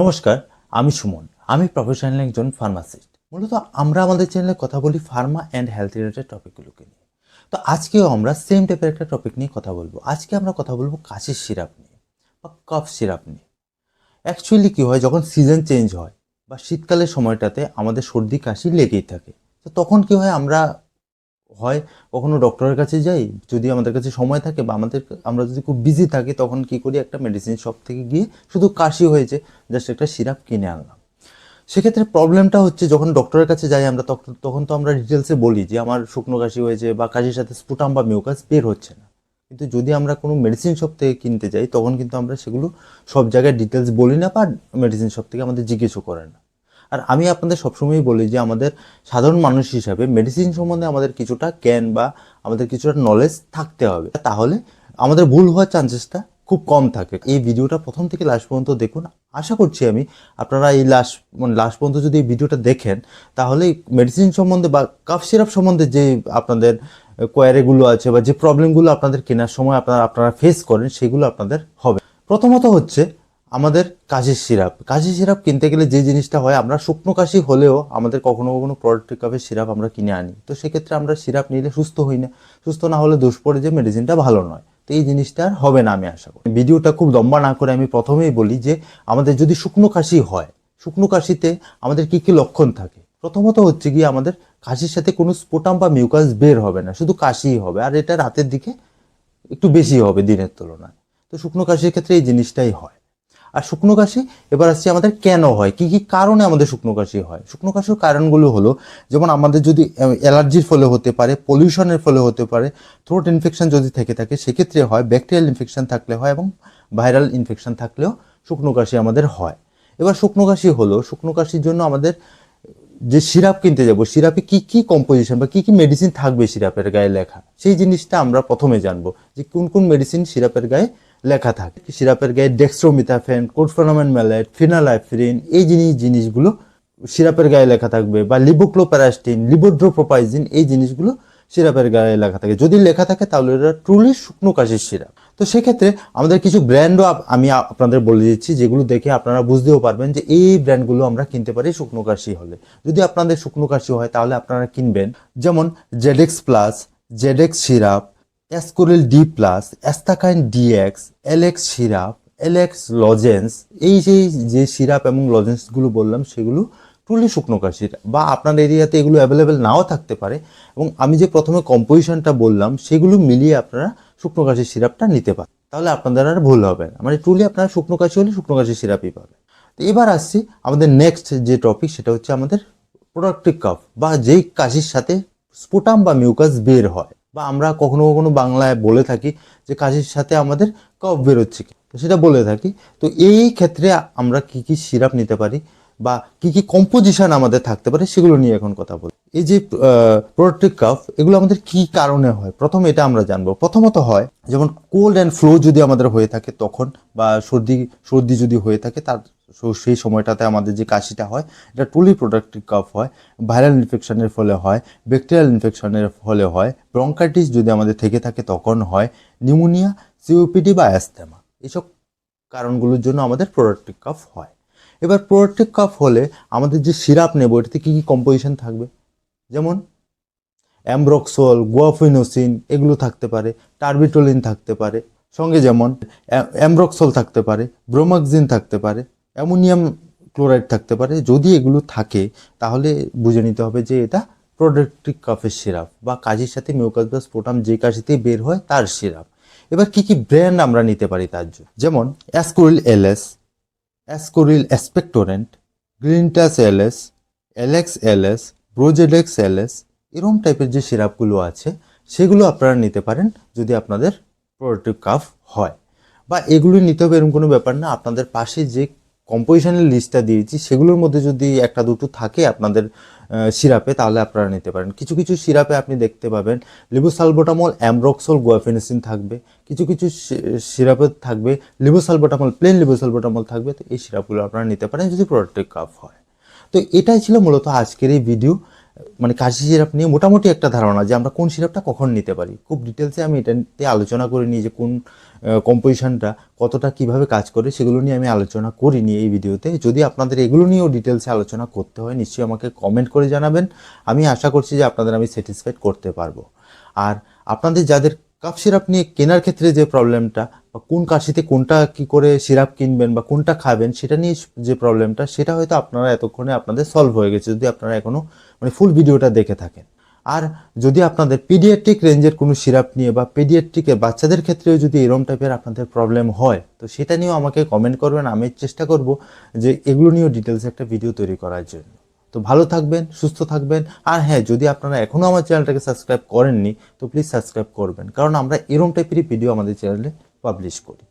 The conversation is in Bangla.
নমস্কার, আমি সুমন। আমি প্রফেশনাল একজন ফার্মাসিস্ট মূলত আমরা আমাদের চ্যানেলে কথা বলি ফার্মা অ্যান্ড হেলথ রিলেটেড টপিকগুলোকে নিয়ে। তো আজকেও আমরা সেম টাইপের একটা টপিক নিয়ে কথা বলব। আজকে আমরা কথা বলব কাশির সিরাপ নিয়ে, বা কফ সিরাপ নিয়ে। অ্যাকচুয়ালি কী হয়, যখন সিজন চেঞ্জ হয়, বা শীতকালের সময়টাতে আমাদের সর্দি কাশি লেগেই থাকে, তো তখন কী হয়, আমরা হয় কখনো ডক্টরের কাছে যাই, যদি আমাদের কাছে সময় থাকে বা আমাদের, আমরা যদি খুব বিজি থাকি, তখন কি করি একটা মেডিসিন শপ থেকে গিয়ে শুধু কাশি হয়েছে জাস্ট একটা সিরাপ কিনে আনলাম। সেক্ষেত্রে প্রবলেমটা হচ্ছে যখন ডক্টরের কাছে যাই আমরা তখন তখন তো আমরা ডিটেলসে বলি যে আমার শুকনো কাশি হয়েছে বা কাশির সাথে স্পুটাম বা মিউকাস বের হচ্ছে না। কিন্তু যদি আমরা কোনো মেডিসিন শপ থেকে কিনতে যাই, তখন কিন্তু আমরা সেগুলো সব জায়গায় ডিটেলস বলি না বা মেডিসিন শপ থেকে আমাদের জিজ্ঞেসও করে না। আর আমি আপনাদের সবসময়ই বলি যে আমাদের সাধারণ মানুষ হিসাবে মেডিসিন সম্বন্ধে আমাদের কিছুটা জ্ঞান বা আমাদের কিছুটা নলেজ থাকতে হবে। তাহলে আমাদের ভুল হওয়ার চান্সেসটা খুব কম থাকে। এই ভিডিওটা প্রথম থেকে লাস্ট পর্যন্ত দেখুন। আশা করছি আমি আপনারা এই লাস্ট মানে লাস্ট পর্যন্ত যদি এই ভিডিওটা দেখেন, তাহলে মেডিসিন সম্বন্ধে বা কাফ সিরাপ সম্বন্ধে যে আপনাদের কোয়ারিগুলো আছে বা যে প্রবলেমগুলো আপনাদের কেনার সময় আপনারা আপনারা ফেস করেন, সেগুলো আপনাদের হবে। প্রথমত হচ্ছে আমাদের কাশির সিরাপ। কাশি সিরাপ কিনতে গেলে যে জিনিসটা হয়, আমরা শুকনো কাশি হলেও আমাদের কখনো কখনো প্রোডাক্টিভ কাপের সিরাপ আমরা কিনে আনি। তো সেক্ষেত্রে আমরা সিরাপ নিলে সুস্থ হই না। সুস্থ না হলে দোষ পড়ে যে মেডিসিনটা ভালো নয়। তো এই জিনিসটা আর হবে না আমি আশা করি। ভিডিওটা খুব লম্বা না করে আমি প্রথমেই বলি যে, আমাদের যদি শুকনো কাশি হয়, শুকনো কাশিতে আমাদের কি কি লক্ষণ থাকে? প্রথমত হচ্ছে গিয়ে আমাদের কাশির সাথে কোনো স্পোটাম বা মিউকাস বের হবে না, শুধু কাশিই হবে। আর এটা রাতের দিকে একটু বেশি হবে দিনের তুলনায়। তো শুকনো কাশির ক্ষেত্রে এই জিনিসটাই হয়। আর শুকনো কাশি, এবার আসছে আমাদের কেন হয়। কি কি কারণে আমাদের শুকনো কাশি হয়? শুকনো কাশির কারণগুলো হলো, যেমন আমাদের যদি অ্যালার্জির ফলে হতে পারে, পলিউশনের ফলে হতে পারে থ্রোট ইনফেকশন যদি থেকে থাকে, সেক্ষেত্রে হয় ব্যাকটেরিয়াল ইনফেকশন থাকলে হয় এবং ভাইরাল ইনফেকশন থাকলেও শুকনো কাশি আমাদের হয়। এবার শুকনো কাশি হলো, শুকনো কাশির জন্য আমাদের যে সিরাপ কিনতে যাব, সিরাপে কি কি কম্পোজিশন বা কি কি মেডিসিন থাকবে সিরাপের গায়ে লেখা? সেই জিনিসটা আমরা প্রথমে জানব যে কোন কোন মেডিসিন সিরাপের গায়ে লেখা থাকে। সিরাপের গায়ে ডেক্সট্রোমিথাফেন কোডফেনামেন ম্যালেট ফিনালাইফ্রিন এই জিনিস জিনিসগুলো সিরাপের গায়ে লেখা থাকবে বা লিবোক্লোপ্যারাস্টিন লিবোড্রোপোপাইজিন এই জিনিসগুলো সিরাপের গায়ে লেখা থাকে। যদি লেখা থাকে তাহলে এটা ট্রুলি শুকনো কাশির সিরাপ। তো সেক্ষেত্রে আমাদের কিছু ব্র্যান্ডও আমি আপনাদের বলে দিচ্ছি, যেগুলো দেখে আপনারা বুঝতেও পারবেন যে এই ব্র্যান্ডগুলো আমরা কিনতে পারি শুকনো কাশি হলে। যদি আপনাদের শুকনো কাশি হয় তাহলে আপনারা কিনবেন। যেমন Zedex plus Zedex syrup Ascoril D plus অ্যাস্তাকাইন DX Alex syrup Alex lozenges, এই যে যে সিরাপ এবং লজেন্সগুলো বললাম, সেগুলো টুলি শুকনো কাশির। বা আপনার এরিয়াতে এগুলো অ্যাভেলেবেল নাও থাকতে পারে। এবং আমি যে প্রথমে কম্পোজিশনটা বললাম, সেগুলো মিলিয়ে আপনারা শুকনো কাশির সিরাপটা নিতে পারেন। তাহলে আপনাদের আর ভুল হবে না। মানে টুলি আপনারা শুকনো কাশি হলে শুকনো কাশির সিরাপই পাবেন। তো এবার আসছি আমাদের নেক্সট যে টপিক সেটা হচ্ছে আমাদের প্রোডাক্টিভ কাফ বা যেই কাশির সাথে স্পুটাম বা মিউকাস বের হয়। বা আমরা কখনো কখনো বাংলায় বলে থাকি যে কাশির সাথে আমাদের কফ বেরোচ্ছে তো সেটা বলে থাকি। তো এই ক্ষেত্রে আমরা কি কি সিরাপ নিতে পারি বা কি কি কম্পোজিশন আমাদের থাকতে পারে সেগুলো নিয়ে এখন কথা বলি। এই যে প্রোডাক্টিভ কাফ এগুলো আমাদের কি কারণে হয়? প্রথম এটা আমরা জানব। প্রথমত হয় যেমন কোল্ড অ্যান্ড ফ্লো যদি আমাদের হয়ে থাকে তখন বা সর্দি সর্দি যদি হয়ে থাকে তার সো- সেই সময়টাতে আমাদের যে কাশিটা হয়, এটা টুলি প্রোডাক্টিভ কাফ হয় ভাইরাল ইনফেকশনের ফলে হয় ব্যাকটেরিয়াল ইনফেকশনের ফলে হয় ব্রঙ্কাইটিস যদি আমাদের থেকে থাকে তখন হয় নিউমোনিয়া সিওপিডি বা অ্যাস্থেমা এসব কারণগুলোর জন্য আমাদের প্রোডাক্টিভ কাফ হয়। এবার প্রোডাক্টিভ কাফ হলে আমাদের যে সিরাপ নেব, এটাতে কী কী কম্পোজিশন থাকবে? যেমন অ্যামব্রক্সল গুয়াফিনোসিন এগুলো থাকতে পারে টার্বিটোলিন থাকতে পারে, সঙ্গে যেমন অ্যা- অ্যামব্রক্সল থাকতে পারে ব্রোমাক্সিন থাকতে পারে অ্যামোনিয়াম ক্লোরাইড থাকতে পারে। যদি এগুলো থাকে, তাহলে বুঝে নিতে হবে যে এটা প্রোডাক্টিভ কাফের সিরাপ বা কাজের সাথে মিউকাস বা স্পোটাম যে কাশিতে বের হয় তার সিরাপ। এবার কি কি ব্র্যান্ড আমরা নিতে পারি তার জন্য? যেমন Ascoril LS, Ascoril expectorant, গ্রিনটাস LS, Alex LS, Brozedex LS এরকম টাইপের যে সিরাপগুলো আছে, সেগুলো আপনারা নিতে পারেন যদি আপনাদের প্রোডাক্টিভ কাফ হয়। বা এগুলো নিতে হবে এরকম কোনো ব্যাপার না, আপনাদের পাশে যে কম্পোজিশনের লিস্টটা দিয়েছি সেগুলোর মধ্যে যদি একটা দুটো থাকে আপনাদের সিরাপে, তাহলে আপনারা নিতে পারেন। কিছু কিছু সিরাপে আপনি দেখতে পাবেন, লিবোসালবোটামল, অ্যামব্রক্সল গোয়াফিনেসিন থাকবে। কিছু কিছু সিরাপে থাকবে, লিবোসালবোটামল প্লেন লিবোসালবোটামল থাকবে, তো এই সিরাপগুলো আপনারা নিতে পারেন যদি প্রোডাক্টের কাফ হয়। তো এটাই ছিল মূলত আজকের এই ভিডিও মানে কাশি সিরাপ নিয়ে মোটামুটি একটা ধারণা যে আমরা কোন সিরাপটা কখন নিতে পারি। খুব ডিটেলসে আমি এটাতে আলোচনা নিই যে কোন কম্পোজিশনটা কতটা কীভাবে কাজ করে সেগুলো নিয়ে আমি আলোচনা করিনি এই ভিডিওতে। যদি আপনাদের এগুলো নিয়েও ডিটেলসে আলোচনা করতে হয়, নিশ্চয়ই আমাকে কমেন্ট করে জানাবেন। আমি আশা করছি যে আপনাদের আমি স্যাটিসফাইড করতে পারব। আর আপনাদের যাদের কাপ সিরাপ নিয়ে কেনার ক্ষেত্রে যে প্রবলেমটা বা কোন কাশিতে কোনটা কি করে সিরাপ কিনবেন বা কোনটা খাবেন, সেটা নিয়ে যে প্রবলেমটা সেটা হয়তো আপনারা এতক্ষণে আপনাদের সলভ হয়ে গেছে যদি আপনারা এখনও মানে ফুল ভিডিওটা দেখে থাকেন। আর যদি আপনাদের পিডিয়াট্রিক রেঞ্জের কোনো সিরাপ নিয়ে বা পিডিয়াট্রিকের বাচ্চাদের ক্ষেত্রেও যদি এরম টাইপের আপনাদের প্রবলেম হয়, তো সেটা নিয়েও আমাকে কমেন্ট করবেন। আমি চেষ্টা করব যে এগুলো নিয়েও ডিটেলসে একটা ভিডিও তৈরি করার জন্য। তো ভালো থাকবেন, সুস্থ থাকবেন। আর হ্যাঁ যদি আপনারা এখনও আমার চ্যানেলটাকে সাবস্ক্রাইব করেননি, তো প্লিজ সাবস্ক্রাইব করবেন। কারণ আমরা এরম টাইপেরই ভিডিও আমাদের চ্যানেলে পাবলিশ করি।